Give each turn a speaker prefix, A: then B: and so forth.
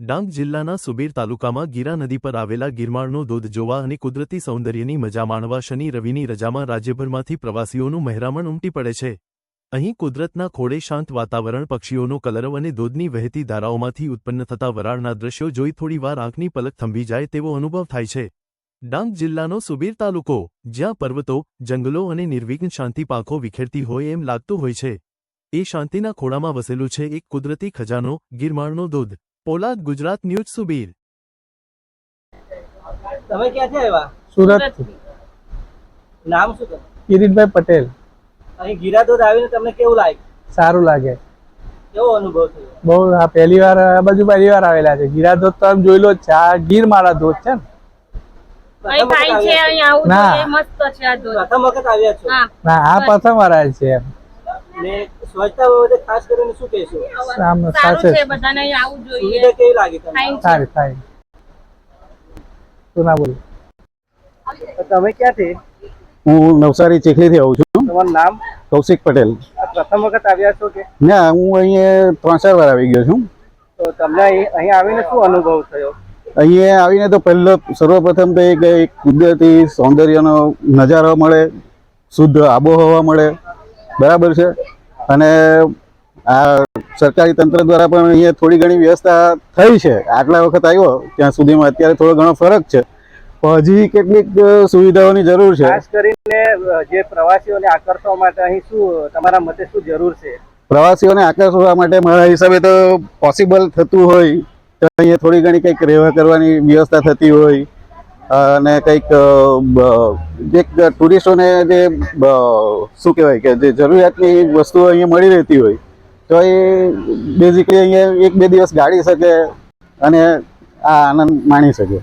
A: ડાંગ જિલ્લાના સુબીર તાલુકામાં ગીરા નદી પર આવેલા ગિરમાળનો ધોધ જોવા અને કુદરતી સૌંદર્યની મજા માણવા શનિ રવિની રજામાં રાજ્યભરમાંથી પ્રવાસીઓનું મહેરામણ ઉમટી પડે છે. અહીં કુદરતના ખોળે શાંત વાતાવરણ, પક્ષીઓનો કલરવ અને ધોધની વહેતી ધારાઓમાંથી ઉત્પન્ન થતા વરાળના દ્રશ્યો જોઈ થોડીવાર આંખની પલક થંભી જાય તેવો અનુભવ થાય છે. ડાંગ જિલ્લાનો સુબીર તાલુકો, જ્યાં પર્વતો, જંગલો અને નિર્વિઘ્ન શાંતિ પાંખો વિખેરતી હોય એમ લાગતું હોય છે. એ શાંતિના ખોળામાં વસેલું છે એક કુદરતી ખજાનો, ગિરમાળનો ધોધ પોલાદ ગુજરાત ન્યૂઝ સુબીર.
B: તમે ક્યાંથી આવ્યા?
C: સુરત.
B: નામ શું છે
C: કિરીટભાઈ પટેલ.
B: અહીં ગીરાધોધ આવીને તમને કેવું લાગ્યું?
C: સારું લાગે.
B: કેવો અનુભવ થયો?
C: બહુ હા પહેલી વાર આ બાજુ પહેલી વાર આવેલા છે. ગીરા ધોધ તો આમ જોઈ લો છે. આ ગીર મારા ધોધ છે ને?
D: અહીં
B: વખત
D: છે અહીં આવું
C: ના.
D: મસ્ત છે આ ધોધ
B: પ્રથમ વખત આવ્યા છો?
D: હા.
C: ના આ પ્રથમ વાર આવ્યા છે એમ.
B: ને સ્વચ્છતા બાબતે ખાસ કરીને શું કહેશો?
C: આમ
D: સારું છે બધાને આવું જોઈએ.
B: સુવિધા કેવી લાગી તમને?
C: સારી સારી. તું ના બોલ.
B: તો તમે ક્યાંથી?
E: હું નવસારી ચીખલીથી આવું છું.
B: તમારું નામ?
E: કૌશિક પટેલ.
B: આ પ્રથમ વખત આવ્યા છો કે?
E: ના હું અહીંયા ત્રણ ચાર વાર આવી ગયો છું.
B: તો તમને અહીં અહીં આવીને શું અનુભવ થયો?
E: અહીંયા આવીને તો પહેલો સર્વપ્રથમ તો એક એક કુદરતી સૌંદર્યનો નજારો મળે શુદ્ધ આબોહવા મળે. બરાબર છે. અને આ સરકારી તંત્ર દ્વારા પણ અહીંયા થોડી ઘણી વ્યવસ્થા થઈ છે. આટલા વખત આવ્યો ત્યાં સુધીમાં અત્યારે થોડો ઘણો ફરક છે. હજી કેટલીક સુવિધાઓની જરૂર છે.
B: ખાસ કરીને જે પ્રવાસીઓને આકર્ષવા માટે અહીં શું તમારા મતે શું જરૂર છે?
E: પ્રવાસીઓને આકર્ષવા માટે મારા હિસાબે તો પોસિબલ થતું હોય તો અહીંયા થોડી ઘણી કંઈક રહેવા કરવાની વ્યવસ્થા થતી હોય. અને કંઈક એક ટુરિસ્ટોને જે શું કહેવાય કે જે જરૂરિયાતની વસ્તુઓ અહીંયા મળી રહેતી હોય, તો એ બેઝિકલી અહીંયા એક બે દિવસ ગાળી શકે અને આ આનંદ માણી શકે.